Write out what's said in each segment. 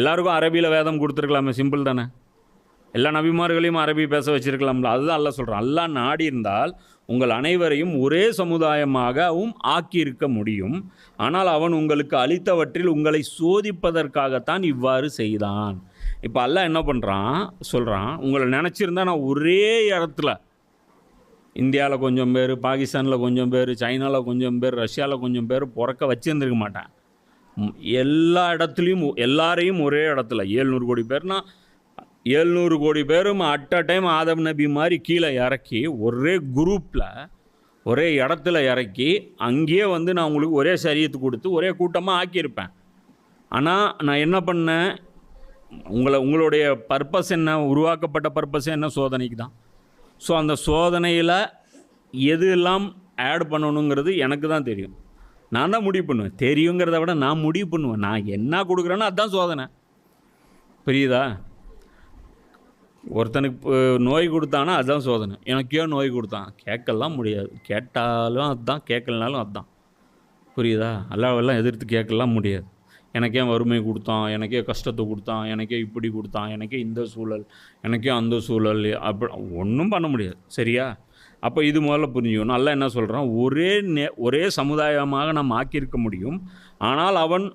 எல்லாருக்கும் அரபியில் வேதம் கொடுத்துருக்கலாமே சிம்பிள் தானே? எல்லா நபிமார்களையும் அரபி பேச வச்சுருக்கலாம்ல அதுதான் அல்ல சொல்கிறான் அல்லா நாடி இருந்தால் உங்கள் அனைவரையும் ஒரே சமுதாயமாகவும் ஆக்கியிருக்க முடியும். ஆனால் அவன் உங்களுக்கு அளித்தவற்றில் உங்களை சோதிப்பதற்காகத்தான் இவ்வாறு செய்தான். இப்போ அல்லாஹ் என்ன பண்ணுறான் சொல்கிறான் உங்களை நினச்சிருந்தா நான் ஒரே இடத்துல இந்தியாவில் கொஞ்சம் பேர் பாகிஸ்தானில் கொஞ்சம் பேர் சைனாவில் கொஞ்சம் பேர் ரஷ்யாவில் கொஞ்சம் பேர் பிறக்க வச்சிருந்துருக்க மாட்டேன். எல்லா இடத்துலையும் எல்லாரையும் ஒரே இடத்துல. ஏழ்நூறு கோடி பேர்னா ஏழ்நூறு கோடி பேரும் அட் அ டைம் ஆதம் நபி மாதிரி கீழே இறக்கி ஒரே குரூப்பில் ஒரே இடத்துல இறக்கி அங்கேயே வந்து நான் உங்களுக்கு ஒரே சரியத்து கொடுத்து ஒரே கூட்டமாக ஆக்கியிருப்பேன். ஆனால் நான் என்ன பண்ணேன்? உங்களை உங்களுடைய பர்பஸ் என்ன? உருவாக்கப்பட்ட பர்பஸ் என்ன? சோதனைக்கு தான். ஸோ அந்த சோதனையில் எது எல்லாம் ஆட் பண்ணணுங்கிறது எனக்கு தான் தெரியும். நான் தான் முடிவு பண்ணுவேன். தெரியுங்கிறத விட நான் முடிவு பண்ணுவேன். நான் என்ன கொடுக்குறேனோ அதுதான் சோதனை. புரியுதா? ஒருத்தனுக்கு இப்போ நோய் கொடுத்தானா அதுதான் சோதனை. எனக்கு ஏன் நோய் கொடுத்தான். கேட்கலாம் முடியாது. கேட்டாலும் அதுதான் கேட்கலனாலும் அதுதான் புரியுதா? அல்லாவெல்லாம் எதிர்த்து கேட்கலாம் முடியாது. எனக்கே வறுமை கொடுத்தான். எனக்கே கஷ்டத்தை கொடுத்தான். எனக்கே இப்படி கொடுத்தான். எனக்கே இந்த சூழல். எனக்கே அந்த சூழல். அப்படி ஒன்றும் பண்ண முடியாது. சரியா? அப்போ இது முதல்ல புரிஞ்சுக்கணும். நல்லா என்ன சொல்கிறான் ஒரே நே ஒரே சமுதாயமாக நாம் ஆக்கியிருக்க முடியும். ஆனால் அவன்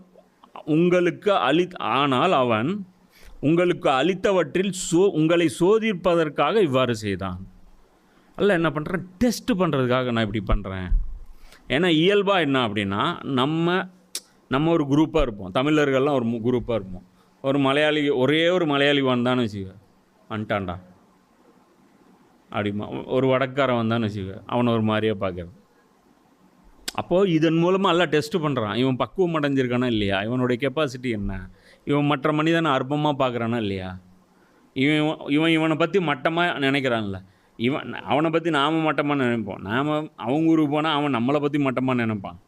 உங்களுக்கு அளி ஆனால் அவன் உங்களுக்கு அளித்தவற்றில் சோ உங்களை சோதிப்பதற்காக இவ்வாறு செய்தான். அல்ல என்ன பண்ணுறேன் டெஸ்ட் பண்ணுறதுக்காக நான் இப்படி பண்ணுறேன் ஏன்னா இயல்பாக என்ன அப்படின்னா நம்ம நம்ம ஒரு குரூப்பாக இருப்போம். தமிழர்கள்லாம் ஒரு குரூப்பாக இருப்போம். ஒரு மலையாளி ஒரே ஒரு மலையாளி வந்தான்னு வச்சுக்க. வந்துட்டான்டா. அப்படிமா. ஒரு வடக்காரன் வந்தான்னு வச்சுக்க அவனை ஒரு மாதிரியாக பார்க்குறது. அப்போது இதன் மூலமாக எல்லாம் டெஸ்ட்டு பண்ணுறான் இவன் பக்குவம் அடைஞ்சிருக்கானா இல்லையா? இவனுடைய கெப்பாசிட்டி என்ன? இவன் மற்ற மனிதனை அற்பமாக பார்க்குறானா இல்லையா? இவன் இவன் இவனை பற்றி மட்டமாக நினைக்கிறான்ல. இவன் அவனை பற்றி நாம் மட்டமாக நினைப்போம். நாம் அவங்க ஊருக்கு போனால் அவன் நம்மளை பற்றி மட்டமாக நினைப்பான்.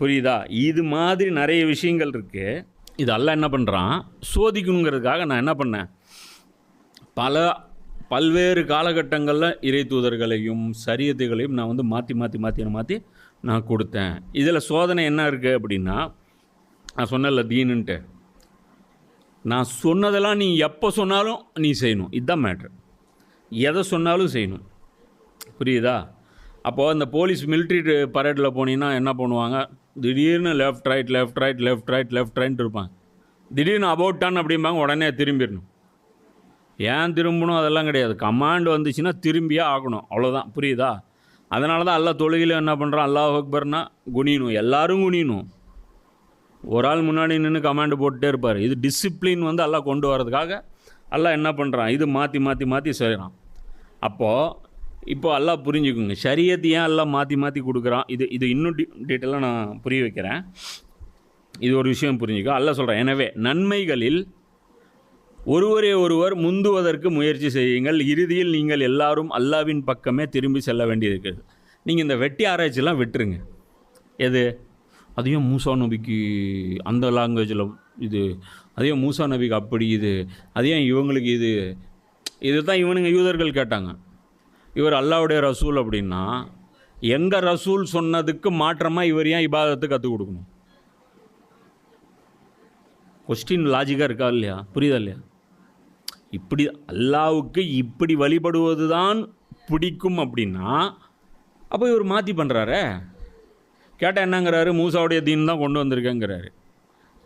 புரியுதா? இது மாதிரி நிறைய விஷயங்கள் இருக்குது இதெல்லாம் என்ன பண்ணுறான் சோதிக்கணுங்கிறதுக்காக நான் என்ன பண்ணேன்? பல பல்வேறு காலகட்டங்களில் இறை தூதர்களையும் சரியத்துகளையும் நான் வந்து மாற்றி மாற்றி மாற்றி மாற்றி நான் கொடுத்தேன். இதில் சோதனை என்ன இருக்குது அப்படின்னா நான் சொன்னல தீனுன்ட்டு. நான் சொன்னதெல்லாம் நீ எப்போ சொன்னாலும் நீ செய்யணும். இதுதான் மேட்ரு எதை சொன்னாலும் செய்யணும். புரியுதா? அப்போது இந்த போலீஸ் மிலிட்ரி பரேடில் போனீங்கன்னா என்ன பண்ணுவாங்க? திடீர்னு left right left right left right left right இருப்பாங்க. திடீர்னு அபவுட் டன் அப்படிம்பாங்க உடனே திரும்பிடணும். ஏன் திரும்பணும்? அதெல்லாம் கிடையாது. கமாண்ட் வந்துச்சுன்னா திரும்பியே ஆகணும். அவ்வளோதான் புரியுதா? அதனால தான் எல்லா தொழுகையில் என்ன பண்ணுறான் அல்லாஹ் அக்பர்னா குனியணும். எல்லாரும் குனியணும். ஒரு ஆள் முன்னாடி நின்று கமாண்டு போட்டுட்டே இருப்பார். இது டிசிப்ளின் வந்து எல்லாம் கொண்டு வரதுக்காக எல்லாம் என்ன பண்ணுறான் இது மாற்றி மாற்றி மாற்றி செய்கிறான் அப்போது இப்போ எல்லாம் புரிஞ்சுக்குங்க. சரியத்தை ஏன் எல்லாம் மாற்றி மாற்றி கொடுக்குறான்? இது இது இன்னும் டி டீட்டெயிலாக நான் புரிய வைக்கிறேன். இது ஒரு விஷயம் புரிஞ்சுக்கோ. அல்ல சொல்கிறேன் எனவே நன்மைகளில் ஒருவரே ஒருவர் முந்துவதற்கு முயற்சி செய்யுங்கள். இறுதியில் நீங்கள் எல்லாரும் அல்லாவின் பக்கமே திரும்பி செல்ல வேண்டியிருக்கிறது. நீங்கள் இந்த வெட்டி ஆராய்ச்சிலாம் விட்டுருங்க. எது? அதையும் மூசா நபிக்கு அந்த லாங்குவேஜில் இது. அதையும் மூசா நபிக்கு அப்படி இது. அதையும் இவங்களுக்கு இது. இது தான் இவனுங்க யூதர்கள் கேட்டாங்க. இவர் அல்லாவுடைய ரசூல் அப்படின்னா எங்கள் ரசூல் சொன்னதுக்கு மாற்றமாக இவர் ஏன் இபாதத்தை கற்றுக் கொடுக்கணும்? கொஸ்டின் லாஜிக்காக இருக்கா இல்லையா? புரியுதா இல்லையா? இப்படி அல்லாவுக்கு இப்படி வழிபடுவது தான் பிடிக்கும் அப்படின்னா அப்போ இவர் மாற்றி பண்ணுறாரு கேட்டால் என்னங்கிறாரு மூசாவுடைய தீன் தான் கொண்டு வந்திருக்கேங்கிறாரு.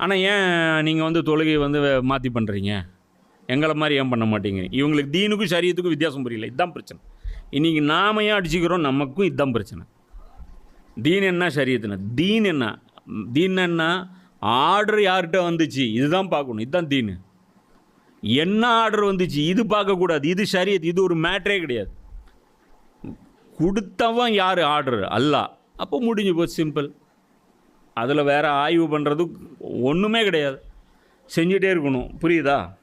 ஆனால் ஏன் நீங்கள் வந்து தொழுகையை வந்து மாற்றி பண்ணுறீங்க எங்களை மாதிரி ஏன் பண்ண மாட்டேங்கிறீங்க? இவங்களுக்கு தீனுக்கும் சரியத்துக்கும் வித்தியாசம் புரியல. இதுதான் பிரச்சனை. இன்றைக்கி நாம ஏன் அடிச்சுக்கிறோம்? நமக்கும் இதுதான் பிரச்சனை. தீன் என்ன சரியத்துனா தீன் என்ன? தீன் என்ன? ஆர்டர் யார்கிட்ட வந்துச்சு? இதுதான் பார்க்கணும். இதுதான் தீனு. என்ன ஆர்டர் வந்துச்சு? இது பார்க்கக்கூடாது. இது சரியத் இது ஒரு மேட்ரே கிடையாது. கொடுத்தவன் யார்? ஆர்டர் அல்லா அப்போ முடிஞ்சு போச்சு சிம்பிள் அதில் வேறு ஆய்வு பண்ணுறது ஒன்றுமே கிடையாது. செஞ்சுட்டே இருக்கணும். புரியுதா?